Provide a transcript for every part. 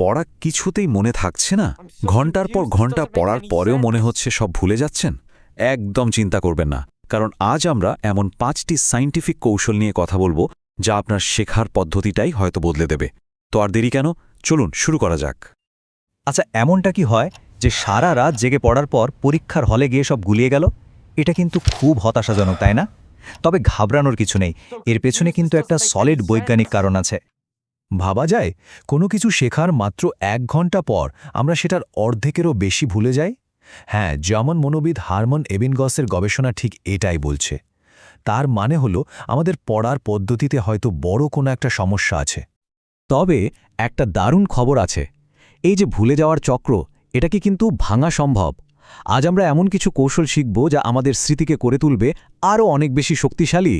পড়া কিছুতেই মনে থাকছে না। ঘণ্টার পর ঘণ্টা পড়ার পরেও মনে হচ্ছে সব ভুলে যাচ্ছেন। একদম চিন্তা করবেন না, কারণ আজ আমরা এমন পাঁচটি সাইন্টিফিক কৌশল নিয়ে কথা বলব যা আপনার শেখার পদ্ধতিটাই হয়তো বদলে দেবে। তো আর দেরি কেন? চলুন শুরু করা যাক। আচ্ছা এমনটা কি হয় যে সারা রাত জেগে পড়ার পর পরীক্ষার হলে গিয়ে সব গুলিয়ে গেল? এটা কিন্তু খুব হতাশাজনক, তাই না? তবে ঘাবড়ানোর কিছু নেই। এর পেছনে কিন্তু একটা সলিড বৈজ্ঞানিক কারণ আছে। ভাবা যায়? কোনো কিছু শেখার মাত্র এক ঘণ্টা পর আমরা সেটার অর্ধেকেরও বেশি ভুলে যাই? হ্যাঁ যেমন মনোবিদ হারমন এবিনগসের গবেষণা ঠিক এটাই বলছে। তার মানে হল, আমাদের পড়ার পদ্ধতিতে হয়তো বড় কোনো একটা সমস্যা আছে। তবে একটা দারুণ খবর আছে। এই যে ভুলে যাওয়ার চক্র এটাকে কিন্তু ভাঙা সম্ভব? আজ আমরা এমন কিছু কৌশল শিখব যা আমাদের স্মৃতিকে করে তুলবে, আরও অনেক বেশি শক্তিশালী?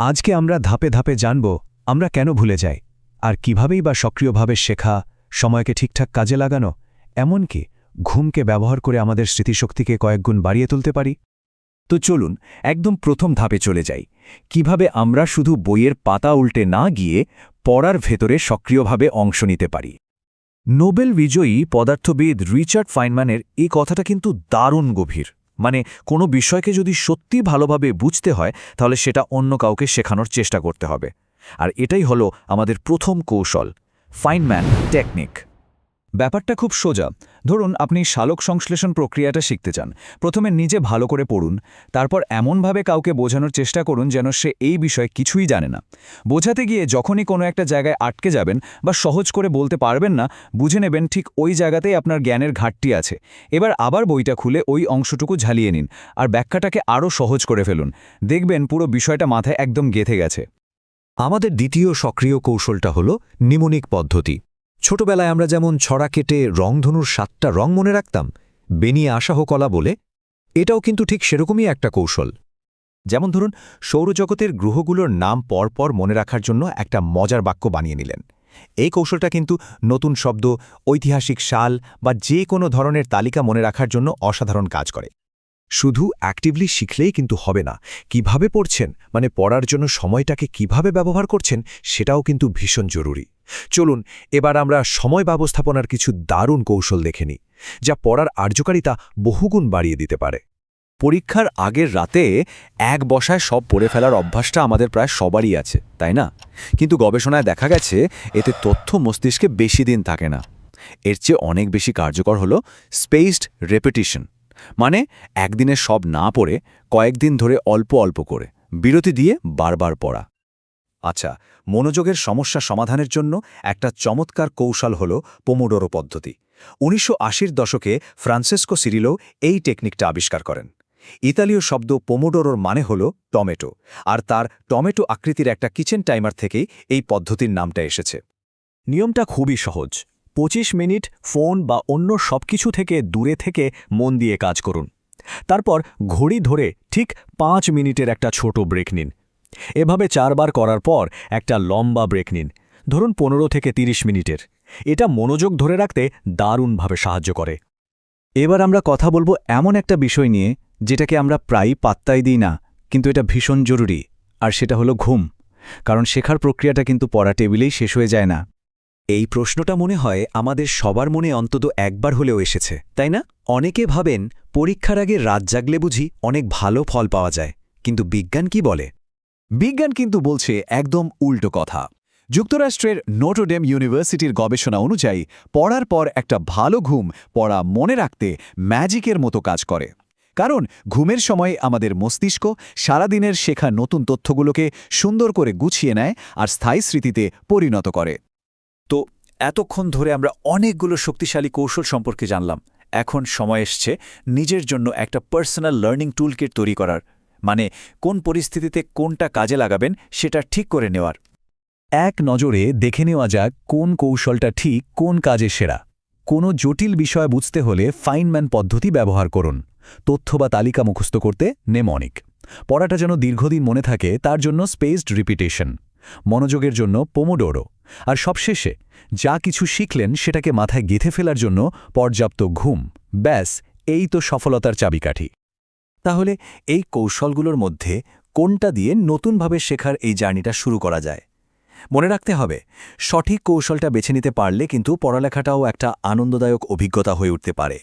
আজকে আমরা ধাপে ধাপে জানব, আমরা কেন ভুলে যাই? আর কিভাবেই বা সক্রিয়ভাবে শেখা, সময়কে ঠিকঠাক কাজে লাগানো, এমনকি ঘুমকে ব্যবহার করে আমাদের স্মৃতিশক্তিকে কয়েকগুণ বাড়িয়ে তুলতে পারি? তো চলুন, একদম প্রথম ধাপে চলে যাই। কীভাবে আমরা শুধু বইয়ের পাতা উল্টে না গিয়ে পড়ার ভেতরে সক্রিয়ভাবে অংশ নিতে পারি? নোবেল বিজয়ী পদার্থবিদ রিচার্ড ফাইনম্যানের এই কথাটা কিন্তু দারুণ গভীর। মানে কোনো বিষয়কে যদি সত্যি ভালোভাবে বুঝতে হয়, তাহলে সেটা অন্য কাউকে শেখানোর চেষ্টা করতে হবে। আর এটাই হলো আমাদের প্রথম কৌশল ফাইনম্যান টেকনিক ব্যাপারটা খুব সোজা। ধরুন, আপনি শালক সংশ্লেষণ প্রক্রিয়াটা শিখতে চান। প্রথমে নিজে ভালো করে পড়ুন, তারপর এমনভাবে কাউকে বোঝানোর চেষ্টা করুন যেন সে এই বিষয়ে কিছুই জানে না। বোঝাতে গিয়ে যখনই কোনো একটা জায়গায় আটকে যাবেন বা সহজ করে বলতে পারবেন না, বুঝে নেবেন ঠিক ওই জায়গাতেই আপনার জ্ঞানের ঘাটতি আছে। এবার আবার বইটা খুলে ওই অংশটুকু ঝালিয়ে নিন, আর ব্যাখ্যাটাকে আরও সহজ করে ফেলুন। দেখবেন পুরো বিষয়টা মাথায় একদম গেথে গেছে। আমাদের দ্বিতীয় সক্রিয় কৌশলটা হল নিমনিক পদ্ধতি। ছোটবেলায় আমরা যেমন ছড়া কেটে রংধনুর সাতটা রং মনে রাখতাম, বেনিয়ে আসাহ কলা বলে, এটাও কিন্তু ঠিক সেরকমই একটা কৌশল। যেমন ধরুন, সৌরজগতের গ্রহগুলোর নাম পরপর মনে রাখার জন্য একটা মজার বাক্য বানিয়ে নিলেন। এই কৌশলটা কিন্তু নতুন শব্দ, ঐতিহাসিক সাল বা যে কোনো ধরনের তালিকা মনে রাখার জন্য অসাধারণ কাজ করে। শুধু অ্যাক্টিভলি শিখলেই কিন্তু হবে না। কীভাবে পড়ছেন? মানে পড়ার জন্য সময়টাকে কীভাবে ব্যবহার করছেন? সেটাও কিন্তু ভীষণ জরুরি। চলুন, এবার আমরা সময় ব্যবস্থাপনার কিছু দারুণ কৌশল দেখে নিই, যা পড়ার আর্যকারিতা বহুগুণ বাড়িয়ে দিতে পারে। পরীক্ষার আগের রাতে এক বসায় সব পড়ে ফেলার অভ্যাসটা আমাদের প্রায় সবারই আছে, তাই না? কিন্তু গবেষণায় দেখা গেছে, এতে তথ্য মস্তিষ্কে বেশি দিন থাকে না। এর চেয়ে অনেক বেশি কার্যকর হল স্পেসড রেপিটিশন মানে একদিনে সব না পড়ে, কয়েকদিন ধরে অল্প অল্প করে। বিরতি দিয়ে বারবার পড়া। আচ্ছা মনোযোগের সমস্যা সমাধানের জন্য একটা চমৎকার কৌশল হল পোমোডোরো পদ্ধতি। উনিশশো দশকে ফ্রান্সেসকো সিরিলো এই টেকনিকটা আবিষ্কার করেন। ইতালীয় শব্দ পোমোডোরোর মানে হল টমেটো, আর তার টমেটো আকৃতির একটা কিচেন টাইমার থেকেই এই পদ্ধতির নামটা এসেছে। নিয়মটা খুবই সহজ। ২৫ মিনিট ফোন বা অন্য সবকিছু থেকে দূরে থেকে মন দিয়ে কাজ করুন। তারপর ঘড়ি ধরে ঠিক পাঁচ মিনিটের একটা ছোট ব্রেক নিন। এভাবে চারবার করার পর একটা লম্বা ব্রেক নিন। ধরুন পনেরো থেকে ৩০ মিনিটের। এটা মনোযোগ ধরে রাখতে দারুণভাবে সাহায্য করে। এবার আমরা কথা বলব এমন একটা বিষয় নিয়ে যেটাকে আমরা প্রায়ই পাত্তাই দিই না, কিন্তু এটা ভীষণ জরুরি, আর সেটা হলো ঘুম। কারণ শেখার প্রক্রিয়াটা কিন্তু পড়া টেবিলেই শেষ হয়ে যায় না। এই প্রশ্নটা মনে হয় আমাদের সবার মনে অন্তত একবার হলেও এসেছে, তাই না? অনেকে ভাবেন পরীক্ষার আগে রাত জাগলে বুঝি অনেক ভালো ফল পাওয়া যায়, কিন্তু বিজ্ঞান কি বলে? বিজ্ঞান কিন্তু বলছে একদম উল্টো কথা। যুক্তরাষ্ট্রের নোটোডেম ইউনিভার্সিটির গবেষণা অনুযায়ী পড়ার পর একটা ভালো ঘুম পড়া মনে রাখতে ম্যাজিকের মতো কাজ করে। কারণ ঘুমের সময় আমাদের মস্তিষ্ক সারাদিনের শেখা নতুন তথ্যগুলোকে সুন্দর করে গুছিয়ে নেয় আর স্থায়ী স্মৃতিতে পরিণত করে। তো এতক্ষণ ধরে আমরা অনেকগুলো শক্তিশালী কৌশল সম্পর্কে জানলাম। এখন সময় এসছে নিজের জন্য একটা পার্সোনাল লার্নিং টুলকিট তৈরি করার। মানে কোন পরিস্থিতিতে কোনটা কাজে লাগাবেন সেটা ঠিক করে নেওয়ার। এক নজরে দেখে নেওয়া যাক কোন কৌশলটা ঠিক, কোন কাজে সেরা। কোনো জটিল বিষয় বুঝতে হলে ফাইনম্যান পদ্ধতি ব্যবহার করুন। তথ্য বা তালিকা মুখস্থ করতে নেমনিক পড়াটা যেন দীর্ঘদিন মনে থাকে, তার জন্য স্পেসড রিপিটেশন মনোযোগের জন্য পোমোডোরো। আর সবশেষে, যা কিছু শিখলেন সেটাকে মাথায় গেঁথে ফেলার জন্য পর্যাপ্ত ঘুম। ব্যাস, এই তো সফলতার চাবিকাঠি। তাহলে, এই কৌশলগুলোর মধ্যে কোনটা দিয়ে নতুনভাবে শেখার এই জার্নিটা শুরু করা যায়? মনে রাখতে হবে, সঠিক কৌশলটা বেছে নিতে পারলে কিন্তু পড়ালেখাটাও একটা আনন্দদায়ক অভিজ্ঞতা হয়ে উঠতে পারে।